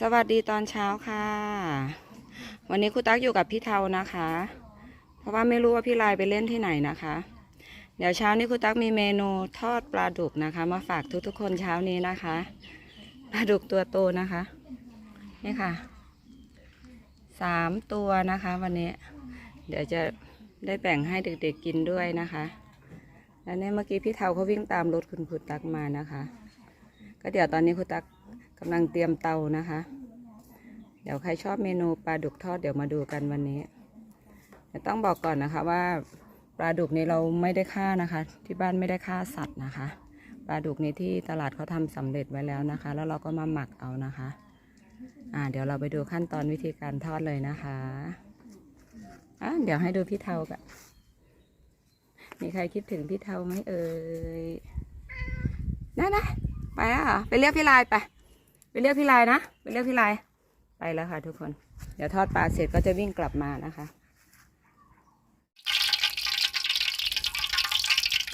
สวัสดีตอนเช้าค่ะ วันนี้ครูตั๊กอยู่กับพี่เทานะคะ เพราะว่าไม่รู้ว่าพี่ลายไปเล่นที่ไหนนะคะ เดี๋ยวเช้านี้ครูตั๊กมีเมนูทอดปลาดุกนะคะ มาฝากทุกๆคนเช้านี้นะคะปลาดุกตัวโตนะคะนี่ค่ะสามตัวนะคะ วันนี้ เดี๋ยวจะได้แบ่งให้เด็กๆกินด้วยนะคะแล้วเนี่ยเมื่อกี้พี่เทาเขาวิ่งตามรถคุณครูตั๊กมานะคะ ก็เดี๋ยวตอนนี้ครูตั๊กกำลังเตรียมเตานะคะ เดี๋ยวใครชอบเมนูปลาดุกทอดเดี๋ยวมาดูกันวันนี้ต้องบอกก่อนนะคะว่าปลาดุกนี้เราไม่ได้ฆ่านะคะ ที่บ้านไม่ได้ฆ่าสัตว์นะคะปลาดุกนี้ที่ตลาดเขาทำสำเร็จไว้แล้วนะคะ แล้วเราก็มาหมักเอานะคะ อ่า เดี๋ยวเราไปดูขั้นตอนวิธีการทอดเลยนะคะอะเดี๋ยวให้ดูพี่เทากันมีใครคิดถึงพี่เทาไหมเอ่ยนั่นนะไปแล้วเหรอไปเรียกพี่ลายไป ไปเรียกพี่ลายนะ ไปเรียกพี่ลาย ไปแล้วค่ะทุกคน เดี๋ยวทอดปลาเสร็จก็จะวิ่งกลับมานะคะ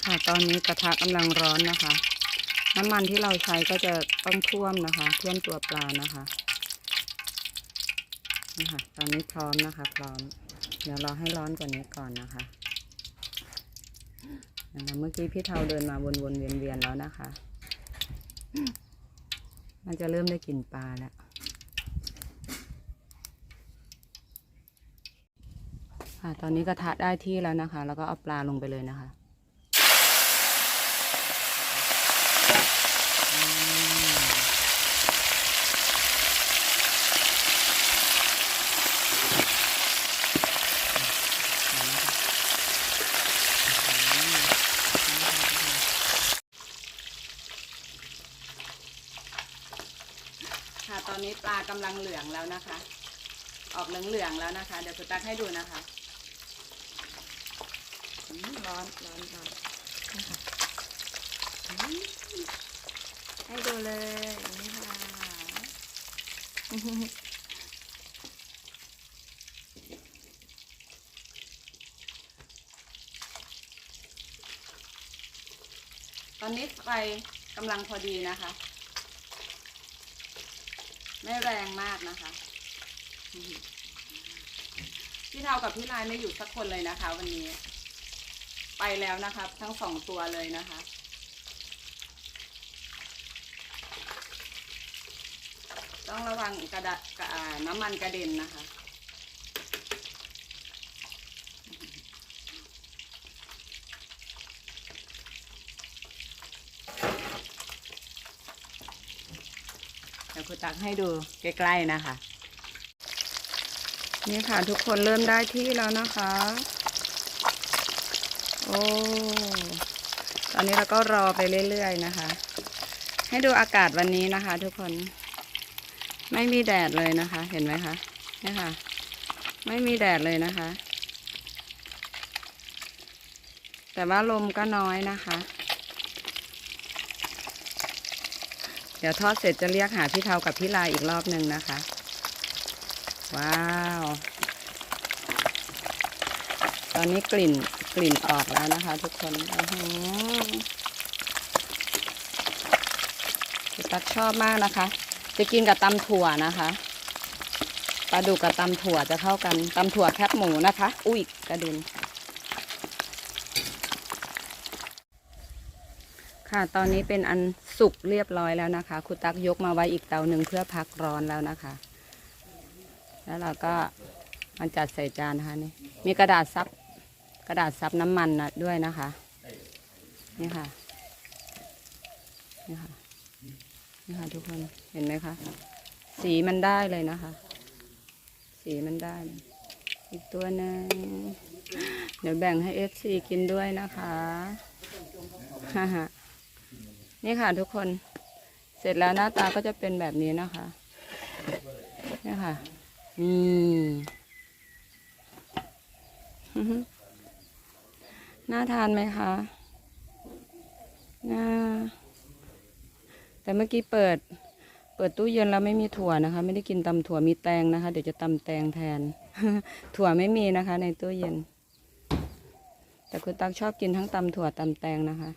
ค่ะตอนนี้กระทะกำลังร้อนนะคะ น้ำมันที่เราใช้ก็จะต้องท่วมนะคะท่วมตัวปลานะคะนี่ค่ะตอนนี้พร้อมนะคะ พร้อม เดี๋ยวรอให้ร้อนกว่านี้ก่อนนะคะนะคะเมื่อกี้พี่เทาเดินมาวนๆเวียนๆแล้วนะคะ มันจะเริ่มได้กลิ่นปลาแล้ว ค่ะ ตอนนี้กระทะได้ที่แล้วนะคะ แล้วก็เอาปลาลงไปเลยนะคะอืมค่ะ ตอน นี้ปลากำลังเหลืองแล้วนะคะ ออกเหลืองๆแล้วนะคะ เดี๋ยวคุณตักให้ดูนะคะอืมร้อนร้อนร้อนนี่ค่ะอืมให้ดูเลยนี่ค่ะตอนนี้ไฟกำลังพอดีนะคะ ไม่แรงมากนะคะ พี่เทากับพี่ลายไม่อยู่สักคนเลยนะคะ วันนี้ ไปแล้วนะคะทั้งสองตัวเลยนะคะต้องระวังกระดะกระอ่าน้ำมันกระเด็นนะคะ เดี๋ยวคุณ ตักให้ดูใกล้ๆนะคะ นี่ค่ะทุกคนเริ่มได้ที่แล้วนะคะ โอ้ ตอนนี้เราก็รอไปเรื่อยๆนะคะ ให้ดูอากาศวันนี้นะคะ ทุกคน ไม่มีแดดเลยนะคะ เห็นไหมคะ นี่ค่ะ ไม่มีแดดเลยนะคะ แต่ว่าลมก็น้อยนะคะ เดี๋ยวทอดเสร็จจะเรียกหาพี่เทากับพี่ลายอีกรอบหนึ่งนะคะ ว้าว ตอนนี้กลิ่นกลิ่นออกแล้วนะคะ ทุกคนอื้อหือพี่ตักชอบมากนะคะ จะกินกับตำถั่วนะคะปลาดุกกับตำถั่วจะเข้ากันตำถั่วแคบหมูนะคะ อุ้ยกระด็นค่ะ ตอนนี้เป็นอัน สุกเรียบร้อยแล้วนะคะคุณตักยกมาไว้อีกเตาหนึ่งเพื่อพักร้อนแล้วนะคะ แล้วเราก็มันจัดใส่จานนะคะนี่มีกระดาษซับกระดาษซับน้ำมันนะด้วยนะคะนี่ค่ะนี่ค่ะนี่ค่ะทุกคนเห็นไหมคะสีมันได้เลยนะคะ สีมันได้ อีกตัวหนึ่งเดี๋ยวแบ่งให้เอฟซีกินด้วยนะคะฮ่าฮ่า นี่ค่ะทุกคนเสร็จแล้วหน้าตาก็จะเป็นแบบนี้นะคะนี่ค่ะนี่น่าทานไหมคะน่าแต่เมื่อกี้เปิด เปิดตู้เย็นแล้วไม่มีถั่วนะคะ ไม่ได้กินตำถั่วมีแตงนะคะ เดี๋ยวจะตำแตงแทน ถั่วไม่มีนะคะ ในตู้เย็น แต่คุณตักชอบกินทั้งตำถั่วตำแตงนะคะ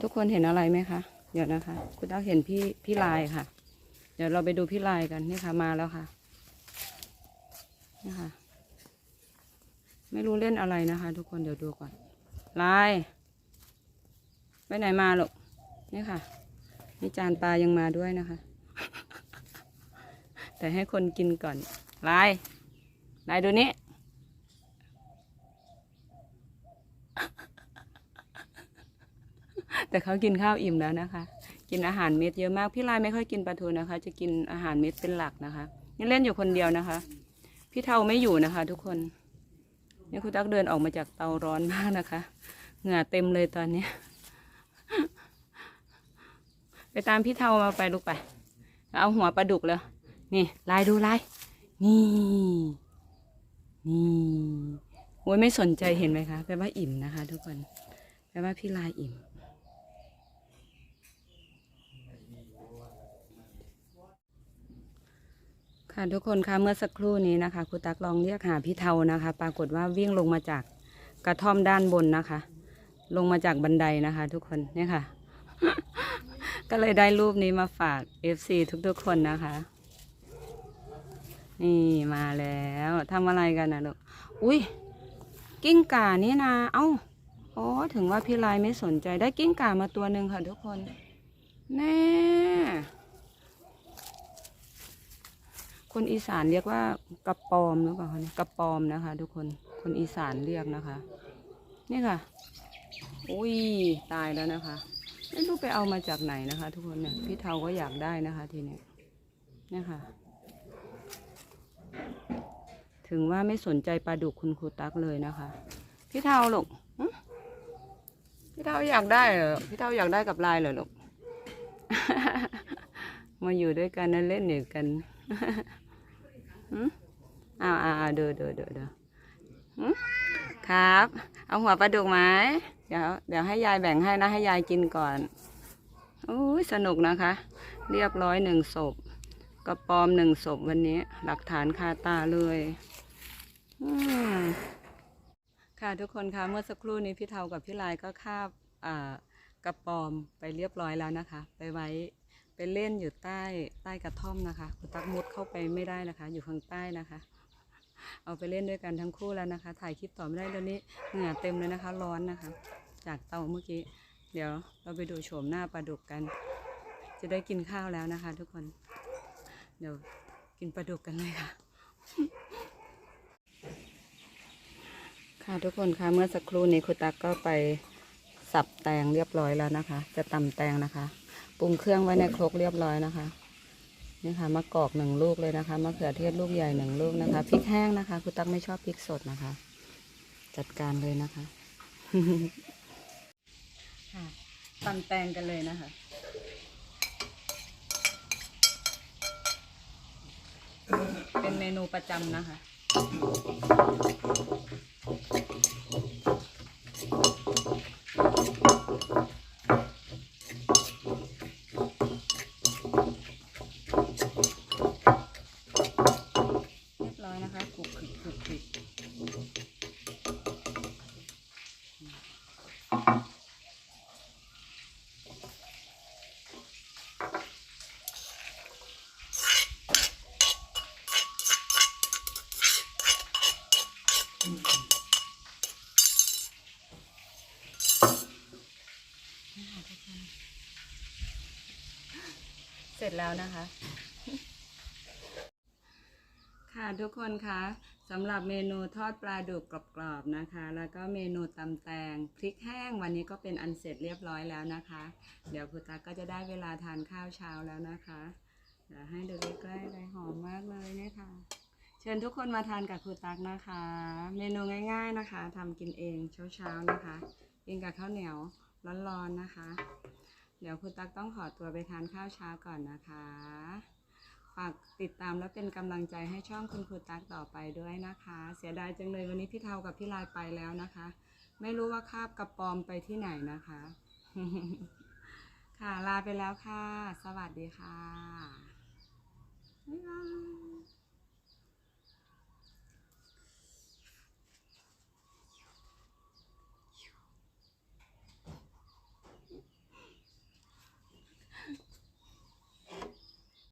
ทุกคนเห็นอะไรไหมคะ เดี๋ยวนะคะ คุณตักเห็นพี่พี่ลายค่ะ เดี๋ยวเราไปดูพี่ลายกันนี่ค่ะมาแล้วค่ะนี่ค่ะ ไม่รู้เล่นอะไรนะคะ ทุกคนเดี๋ยวดูก่อน ลาย ไปไหนมาลูกนี่ค่ะมีจานปลายังมาด้วยนะคะ แต่ให้คนกินก่อน ลาย ลายดูนี้ แต่เขากินข้าวอิ่มแล้วนะคะ กินอาหารเม็ดเยอะมาก พี่ลายไม่ค่อยกินปลาทูนะคะ จะกินอาหารเม็ดเป็นหลักนะคะ นี่เล่นอยู่คนเดียวนะคะ พี่เทาไม่อยู่นะคะ ทุกคน นี่คุณตักเดินออกมาจากเตาร้อนมากนะคะ เหงื่อเต็มเลยตอนนี้ ไปตามพี่เทามาไปลูกไป เอาหัวปลาดุกเลย นี่ลายดูลาย นี่ นี่โอ้ยไม่สนใจเห็นไหมคะ แปลว่าอิ่มนะคะ ทุกคน แปลว่าพี่ลายอิ่ม ค่ะทุกคนคะเมื่อสักครู่นี้นะคะครูตักลองเรียกหาพี่เทานะคะ ปรากฏว่าวิ่งลงมาจากกระท่อมด้านบนนะคะ ลงมาจากบันไดนะคะ ทุกคนเนี่ยค่ะ ก็เลยได้รูปนี้มาฝาก FC ทุกๆคนนะคะ นี่มาแล้วทำอะไรกันนะลูกอุ้ยกิ้งก่านี่นะเอ้าโอ๋อถึงว่าพี่ลายไม่สนใจได้กิ้งก่ามาตัวหนึ่งค่ะทุกคน แน่ คนอีสานเรียกว่ากระปอมหรือเปล่าคะนี่กระปอมนะคะ ทุกคนคนอีสานเรียกนะคะ นี่ค่ะ อุ้ยตายแล้วนะคะ ไม่รู้ไปเอามาจากไหนนะคะ ทุกคนเนี่ยพี่เทาก็อยากได้นะคะ ทีนี้นี่ค่ะ ถึงว่าไม่สนใจปลาดุกคุณครูตักเลยนะคะ พี่เทาลูกพี่เทาอยากได้เหรอพี่เทาอยากได้กับลายเหรอลูกมาอยู่ด้วยกันนะเล่นอยู่กัน อ้าวอ้าวอ้าวเดูดูดูดูครับ เอาหัวปลาดุกไหมเดี๋ยวเดี๋ยวให้ยายแบ่งให้นะ ให้ยายกินก่อนโอ้ยสนุกนะคะ เรียบร้อยหนึ่งศพกระปอมหนึ่งศพวันนี้ หลักฐานคาตาเลยค่ะทุกคนคะเมื่อสักครู่นี้พี่เทากับพี่ลายก็คาบกระปอมไปเรียบร้อยแล้วนะคะ ไปไว้ เล่นอยู่ใต้ใต้กระท่อมนะคะ คุณตักมุดเข้าไปไม่ได้นะคะ อยู่ข้างใต้นะคะ เอาไปเล่นด้วยกันทั้งคู่แล้วนะคะ ถ่ายคลิปต่อไม่ได้แล้วนี้เหงื่อเต็มเลยนะคะ ร้อนนะคะ จากเตาเมื่อกี้ เดี๋ยวเราไปดูโฉมหน้าปลาดุกกัน จะได้กินข้าวแล้วนะคะ ทุกคน เดี๋ยวกินปลาดุกกันเลยค่ะค่ะทุกคนคะเมื่อสักครู่นี้คุณตักก็ไปสับแตงเรียบร้อยแล้วนะคะ จะตำแตงนะคะ ปรุงเครื่องไว้ในครกเรียบร้อยนะคะนี่ค่ะมะกอกหนึ่งลูกเลยนะคะมะเขือเทศลูกใหญ่หนึ่งลูกนะคะพริกแห้งนะคะคุณตักไม่ชอบพริกสดนะคะ จัดการเลยนะคะค่ะตำแตงกันเลยนะคะเป็นเมนูประจำนะคะ เรียบร้อยนะคะกรุบกริบกรุบกริบเส ร็จแล้วนะคะ ค่ะทุกคนคะสำหรับเมนูทอดปลาดุกกรอบๆนะคะ แล้วก็เมนูตำแตงพริกแห้งวันนี้ก็เป็นอันเสร็จเรียบร้อยแล้วนะคะ เดี๋ยวคุณตาก็จะได้เวลาทานข้าวเช้าแล้วนะคะเดี๋ยวให้ดูใกล้ๆเลยหอมมากเลยเนี่ยค่ะเชิญทุกคนมาทานกับครูตักนะคะ เมนูง่าย ๆนะคะทำกินเองเช้าๆนะคะกินกับข้าวเหนียวร้อนๆนะคะ เดี๋ยวครูตักต้องขอตัวไปทานข้าวเช้าก่อนนะคะ ฝากติดตามและเป็นกำลังใจให้ช่องคุณครูตั๊กต่อไปด้วยนะคะ เสียดายจังเลยวันนี้พี่เทากับพี่ลายไปแล้วนะคะ ไม่รู้ว่าคาบกระปอมไปที่ไหนนะคะ ค่ะลาไปแล้วค่ะ สวัสดีค่ะบ๊ายบาย